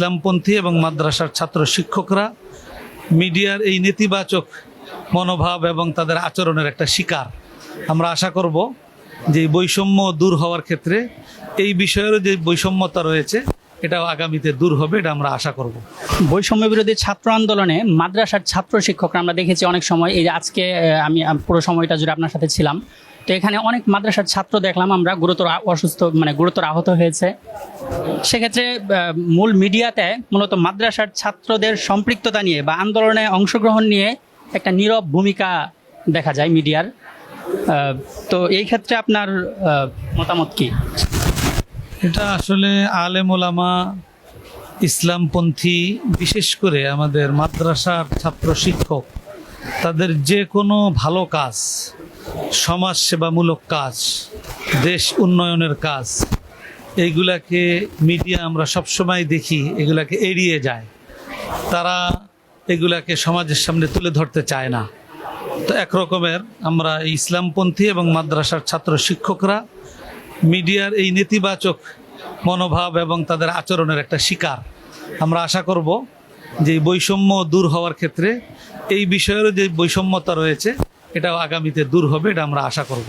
ইসলামপন্থী এবং মাদ্রাসার ছাত্র শিক্ষকরা মিডিয়ার এই নেতিবাচক মনোভাব এবং তাদের আচরণের একটা শিকার। আমরা আশা করব যে বৈষম্য দূর হওয়ার ক্ষেত্রে এই বিষয়েরও যে বৈষম্যতা রয়েছে, এটাও আগামীতে দূর হবে, এটা আমরা আশা করব। বৈষম্য বিরোধী ছাত্র আন্দোলনে মাদ্রাসার ছাত্র শিক্ষকরা আমরা দেখেছি অনেক সময়, এই আজকে আমি পুরো সময়টা জুড়ে আপনার সাথে ছিলাম। তো এখানে অনেক মাদ্রাসার ছাত্র দেখলাম আমরা, গুরুতর অসুস্থ মানে গুরুতর আহত হয়েছে। সেক্ষেত্রে মূল মিডিয়াতে মূলত মাদ্রাসার ছাত্রদের সম্পৃক্ততা নিয়ে বা আন্দোলনে অংশগ্রহণ নিয়ে একটা নীরব ভূমিকা দেখা যায় মিডিয়ার। তো এই ক্ষেত্রে আপনার মতামত কি? এটা আসলে আলেম ওলামা, ইসলামপন্থী, বিশেষ করে আমাদের মাদ্রাসার ছাত্র শিক্ষক, তাদের যে কোনো ভালো কাজ সমাজ সেবামূলক কাজ, দেশ উন্নয়নের কাজ, এইগুলাকে মিডিয়া আমরা সবসময় দেখি, এগুলাকে এড়িয়ে যায়। তারা এগুলাকে সমাজের সামনে তুলে ধরতে চায় না। তো একরকমের আমরা ইসলামপন্থী এবং মাদ্রাসার ছাত্র শিক্ষকরা মিডিয়ার এই নেতিবাচক মনোভাব এবং তাদের আচরণের একটা শিকার। আমরা আশা করব যে বৈষম্য দূর হওয়ার ক্ষেত্রে এই বিষয়েরও যে বৈষম্যতা রয়েছে এটাও আগামীতে দূর হবে এটা আমরা আশা করব।